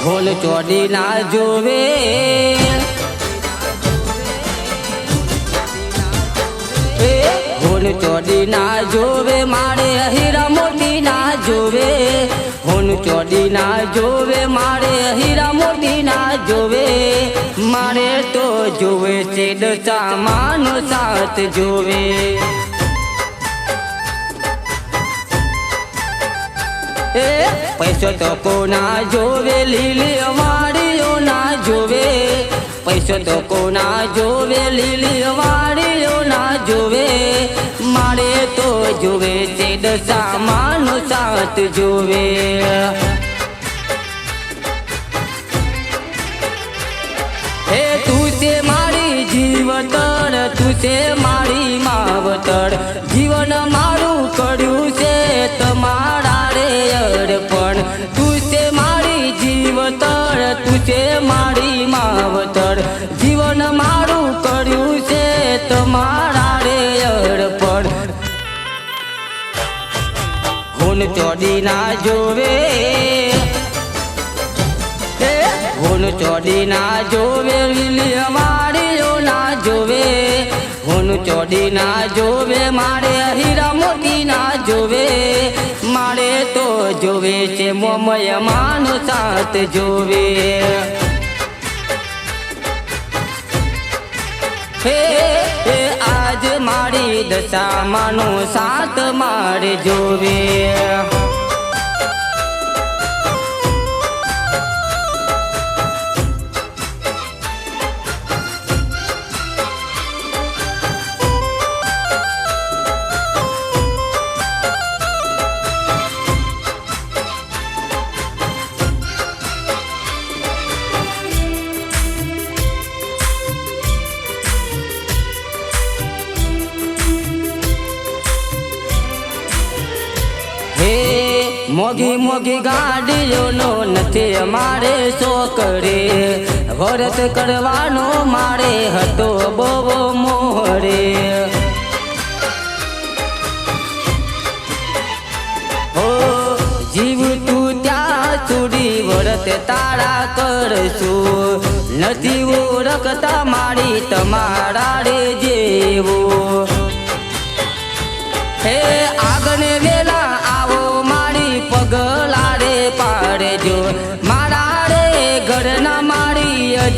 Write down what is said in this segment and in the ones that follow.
ઢોલ ચોડી ના જોવે. ઢોલ ચોડી ના જોવે, મારે હીરા મોટી ના જોવે. હોન ચોડી ના જોવે, મારે હીરા મોટી ના જોવે. મારે તો જોવે છે દશા માનો સાથ જોવે. એ પૈસો તો કોના જોવે? લીલી વાડીઓ ના જોવે. પૈસો તો કોના જોવે? લીલી વાડીઓ ના જોવે. મારે તો જોવે, તે દશા સાથ જોવે. હે તું તે મારી જીવતર, તું છે હું ચોડી ના જોવે. એ ચોડી ના જોવે લીલી ના જોવે. હું ચોડી ના જોવે, મારે હીરા મોતી ના જોવે. મારે તો જોવે છે મોમય માનો સાથ જોવે. હે એ આજ મારી દશા માનો સાત મારે જોવે. મોગી મોગી ગાડીઓનો નથી અમારે છોકરે. વરત કરવાનો મારે હતો બહુ મોહરે. હો જીવ તું ત્યાં સુધી વરત તારા કરશું. નથી ઓળખતા મારી તમારા રે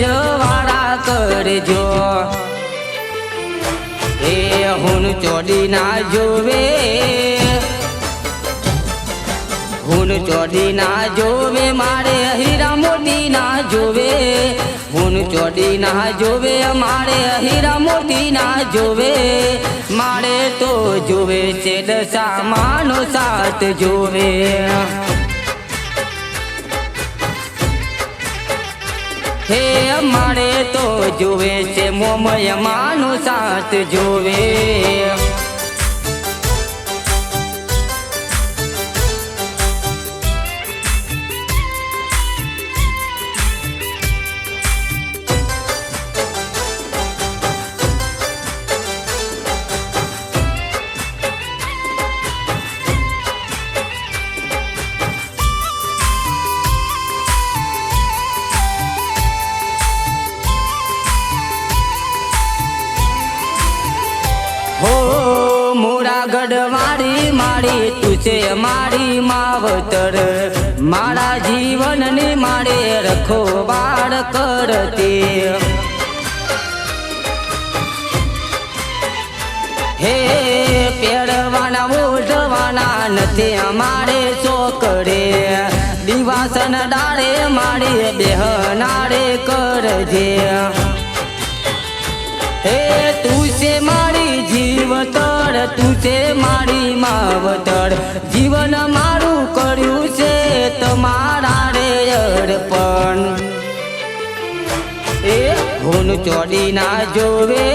મારી કરજો. એ હું ચોડી ના જોવે. હું ચોડી ના જોવે, મારે હીરા મોતી ના જોવે. હું ચોડી ના જોવે, મારે હીરા મોતી ના જોવે. મારે તો જોવે છે દશા માનો સાથ જોવે. હે અમારે તો જોવે છે મોમય માનું સાથ જોવે. ગઢવાળી મારી તું છે મારી માવતર. મારા જીવનને મારે રખો બાળ કરતી. હે પહેરવાના ઓઢવાના, નથી અમારે ચોકડે. દિવાસન ડાળે મારે બેહનારે કરજે. હે તું છે મારી જીવતર. તું છે મારી માવતર જીવન મારું કર્યું છે તમારા રે અર્પણ. એ હું ચોડી ના જોવે.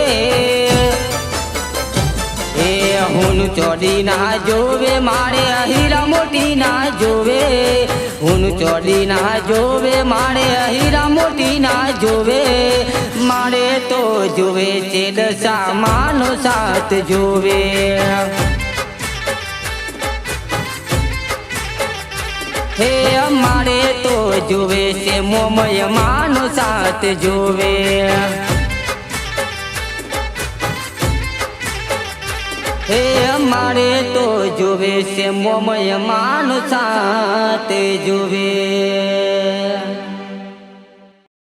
એ હું ચોડી ના જોવે, મારે અહીરા મોટી ના જોવે. હું ચોડી ના જોવે, મારે અહીરા મોટી ના જોવે. મારે તો જોવે છે દશા માનો સાથ જોવે. હે અમારે તો જોવે છે મોમય માનો સાથ જુએ હે અમારે તો જોવે છે મોમય માનો સાથ જુએ